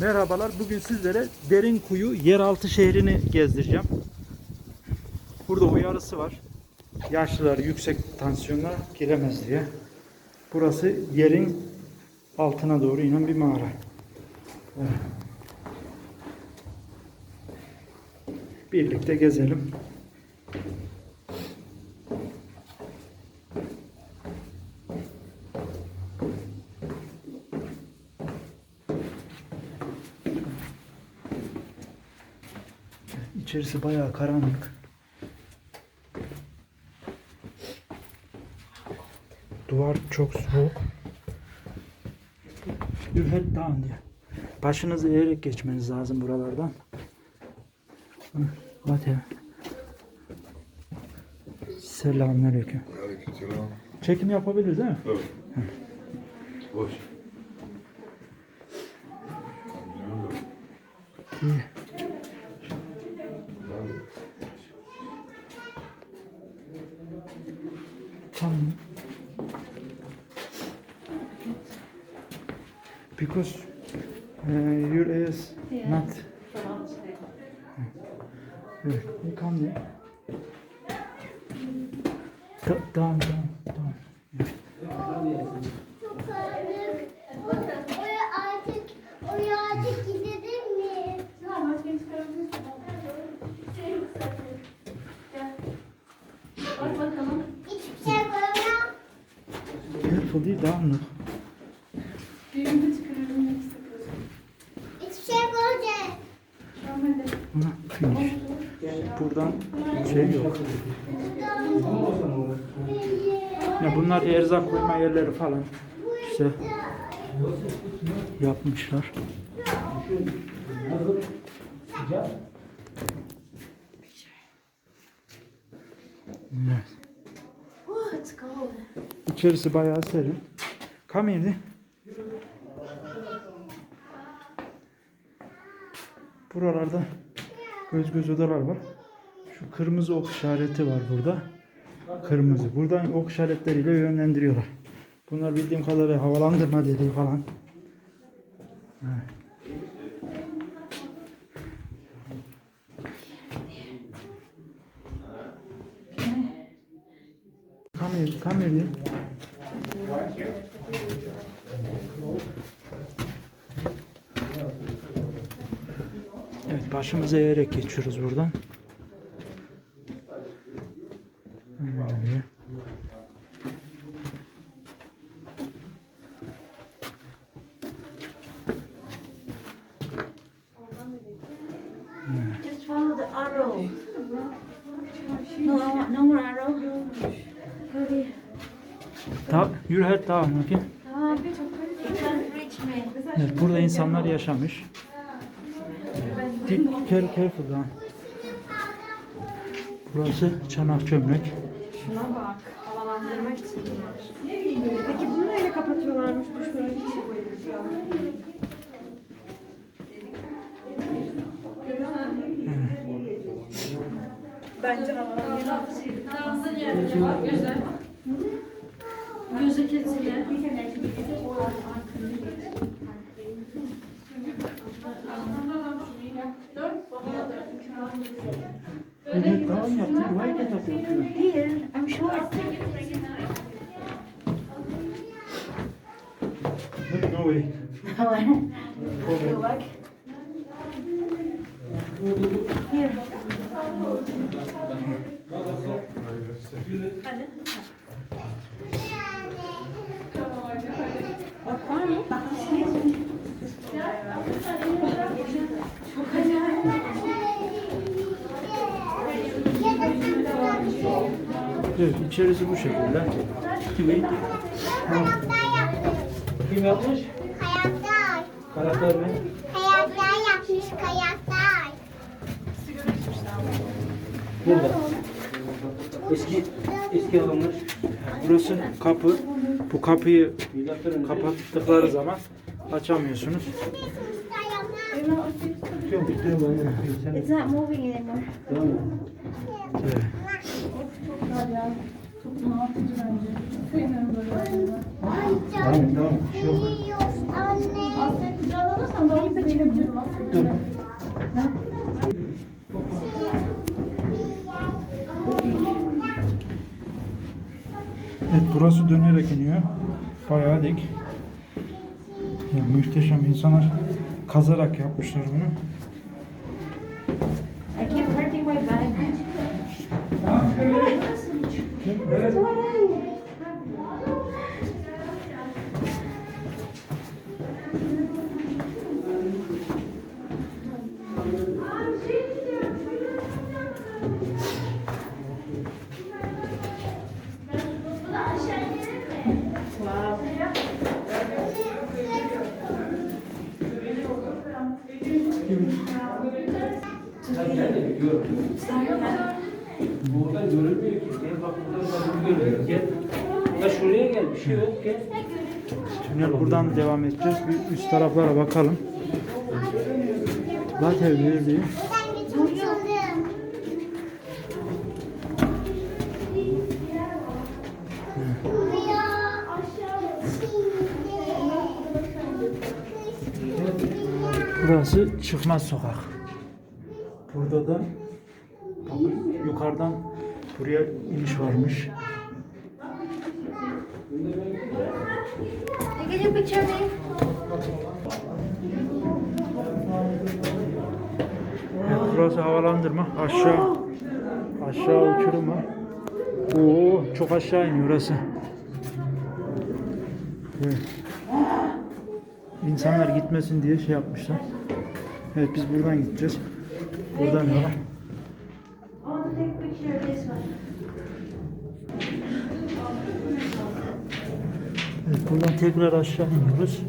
Merhabalar. Bugün sizlere Derinkuyu yeraltı şehrini gezdireceğim. Burada uyarısı var. Yaşlılar yüksek tansiyonla giremez diye. Burası yerin altına doğru inen bir mağara. Birlikte gezelim. İçerisi bayağı karanlık. Duvar çok soğuk. Ürhet dağın diye. Başınızı eğerek geçmeniz lazım buralardan. Ya. Selamünaleyküm. Aleykümselam. Çekim yapabiliriz değil mi? Tabii. Boş. İyi. Because uh, your is not. Evet, you come there. Ta- Tamam, tamam, tamam. Çok karanlık. Oraya artık, oraya artık gidelim mi? Tamam, maskeni çıkarabilirsin. Bak bakalım. Hiçbir şey koyamam. Careful değil, dağınık. De çıkaralım. hepsi kırılsın. Hiçbir şey koyacağım. Tamam hadi. Hı, finish. Buradan şey yok. Ya bunlar erzak koyma yerleri falan. İşte yapmışlar. Evet. Oh, it's cold. İçerisi bayağı serin. Come here. Buralarda göz göz odalar var. Şu kırmızı ok işareti var burada. Kırmızı. Buradan ok işaretleriyle yönlendiriyorlar. Bunlar bildiğim kadarıyla havalandırma dediği falan. Evet. Come here. Evet başımıza eğerek geçiyoruz buradan. Böyle. Just follow the arrow. No, I want no more arrow. Hadi. Ta, yürü her tamam me. Evet, burada insanlar yaşamış. Care, careful lan. Burası çanak çömlek. Şuna bak. Havalandırmak için bunlar. Peki bunu neyle kapatıyorlarmış düşmemek için? Bence havalandırmak Göze. Göze kesiyle. Evet tamam yaptım. Bu hareket yapıyor. Here, I'm sure. No way. You like? Here. Hadi. Bak var mı? Bak. Çok acayip. Evet içerisi bu şekilde. Kimi? Kayaklar yapmış. Kim yapmış? Kayaklar. Karakter mi? Kayaklar yapmış, kayaklar. Burada. Eski eski alınmış. Burası kapı. Bu kapıyı kapattıkları zaman açamıyorsunuz. Kayaklar. It's not moving anymore. Evet. Evet burası dönerek iniyor. Bayağı dik. Ya, muhteşem insanlar kazarak yapmışlar bunu. Buradan görülmüyor ki. Gel bak buradan da görülüyor. Gel. Ya şuraya gel. Bir şey yok. Gel. Tünel buradan devam edeceğiz. Bir üst taraflara bakalım. Buraya aşağı Burası çıkmaz sokak. Burada da yukarıdan buraya iniş varmış. A picture me. Evet, burası havalandırma. Aşağı aşağı uçurum var. Oo, çok aşağı iniyor orası. Evet. İnsanlar gitmesin diye şey yapmışlar. Evet biz buradan gideceğiz. Buradan yola. Tekrar aşağı iniyoruz.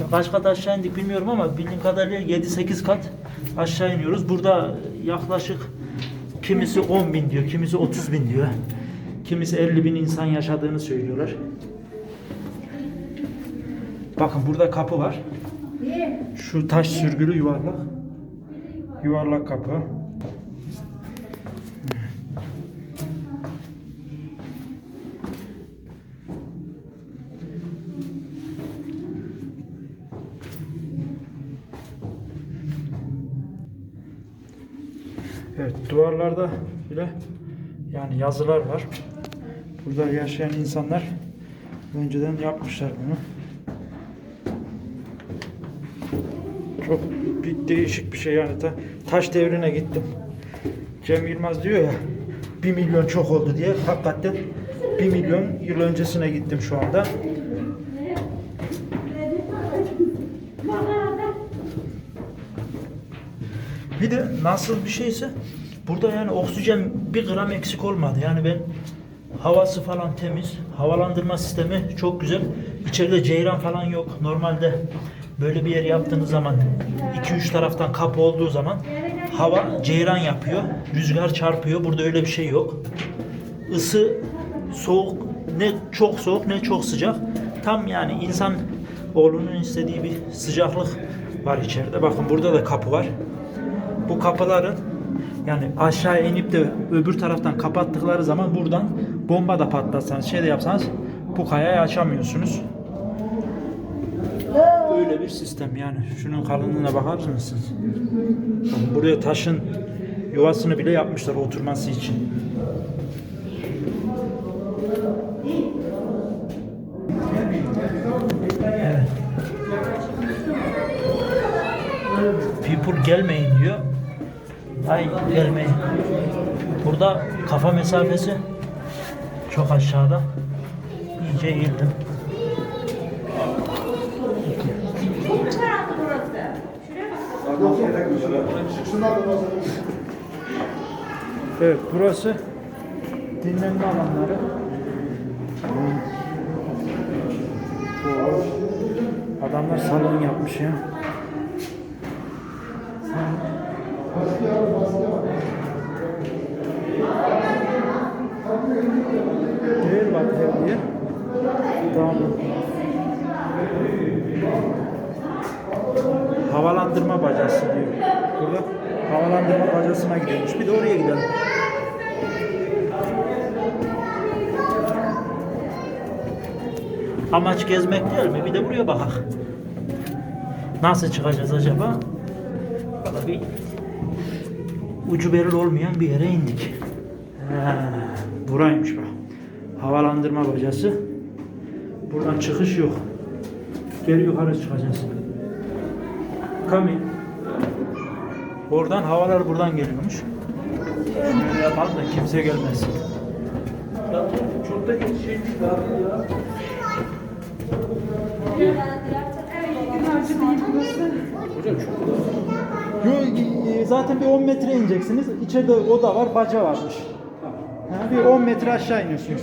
Ya Kaç kat aşağı indik bilmiyorum ama bildiğim kadarıyla 7-8 kat aşağı iniyoruz. Burada yaklaşık kimisi 10 bin diyor, kimisi 30 bin diyor. Kimisi 50 bin insan yaşadığını söylüyorlar. Bakın burada kapı var. Şu taş sürgülü yuvarlak. Yuvarlak kapı. Evet, duvarlarda bile yani yazılar var. Burada yaşayan insanlar önceden yapmışlar bunu. Çok bir değişik bir şey yani. Ta, taş devrine gittim. Cem Yılmaz diyor ya 1 milyon çok oldu diye. Hakikaten 1 milyon yıl öncesine gittim şu anda. Bir de nasıl bir şeyse burada yani oksijen bir gram eksik olmadı. Yani ben havası falan temiz. Havalandırma sistemi çok güzel. İçeride ceyran falan yok. Normalde böyle bir yer yaptığınız zaman 2-3 taraftan kapı olduğu zaman hava ceyran yapıyor. Rüzgar çarpıyor. Burada öyle bir şey yok. Isı soğuk ne çok soğuk ne çok sıcak. Tam yani insan oğlunun istediği bir sıcaklık var içeride. Bakın burada da kapı var bu kapıların yani aşağı inip de öbür taraftan kapattıkları zaman buradan bomba da patlatsanız şey de yapsanız bu kayayı açamıyorsunuz. Öyle bir sistem yani. Şunun kalınlığına bakar mısınız? Buraya taşın yuvasını bile yapmışlar oturması için. Evet. People gelmeyin diyor. Hay gelmeyin. Burada kafa mesafesi çok aşağıda. İyice eğildim. Evet burası dinlenme alanları. Adamlar salon yapmış ya. Değil bak diye. Tamam. Havalandırma bacası diyor. Burada havalandırma bacasına gidiyormuş. Bir de oraya gidelim. Amaç gezmek değil mi? Bir de buraya bakak. Nasıl çıkacağız acaba? Valla bir ucu belli olmayan bir yere indik. Ha, buraymış bak. Havalandırma bacası. Buradan çıkış yok. Geri yukarı çıkacağız. İn. Oradan havalar buradan geliyormuş. Şöyle yapalım da kimse gelmesin. Ya çok da geç şey ya. Hocam çok da. Yo, e, zaten bir 10 metre ineceksiniz. İçeride oda var, baca varmış. Ha, bir 10 metre aşağı iniyorsunuz.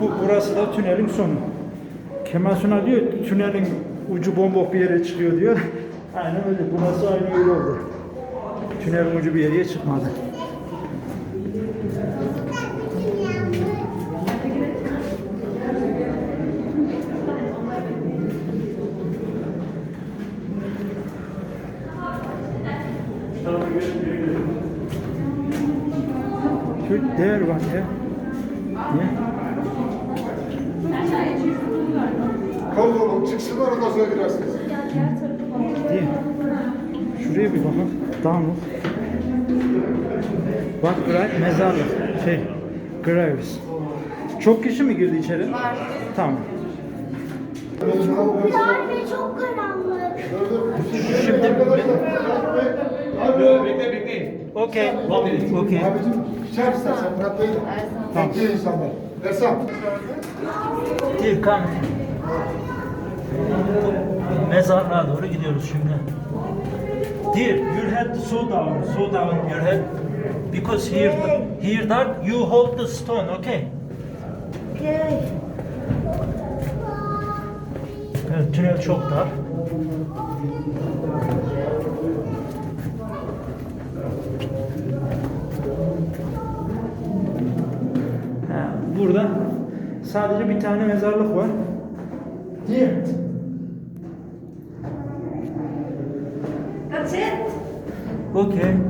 Bu burası da tünelin sonu. Kemal Sunal diyor tünelin ucu bombok bir yere çıkıyor diyor. Aynen öyle. Burası aynı öyle oldu. Tünelin ucu bir yere çıkmadı. Şu değer var ya. Kalk oğlum çıksınlar ondan sonra girersiniz. Değil. Şuraya bir bakın. Damlık. Bak grave, mezarlık. Şey, graves. Çok kişi mi girdi içeri? Var. Tamam. Ve çok karanlık. Şimdi Bekle bekleyin. Okey. Okey. Abicim içer istersen Murat Bey. Tamam. Bekleyin insanlar. Ressam. Değil, come. Mezarlığa doğru gidiyoruz şimdi. Dear, your head so down, so down your head. Because here, here that you hold the stone, okay? Okay. Evet, tünel çok dar. Burada sadece bir tane mezarlık var. Değil. That's it. Okay.